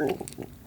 음.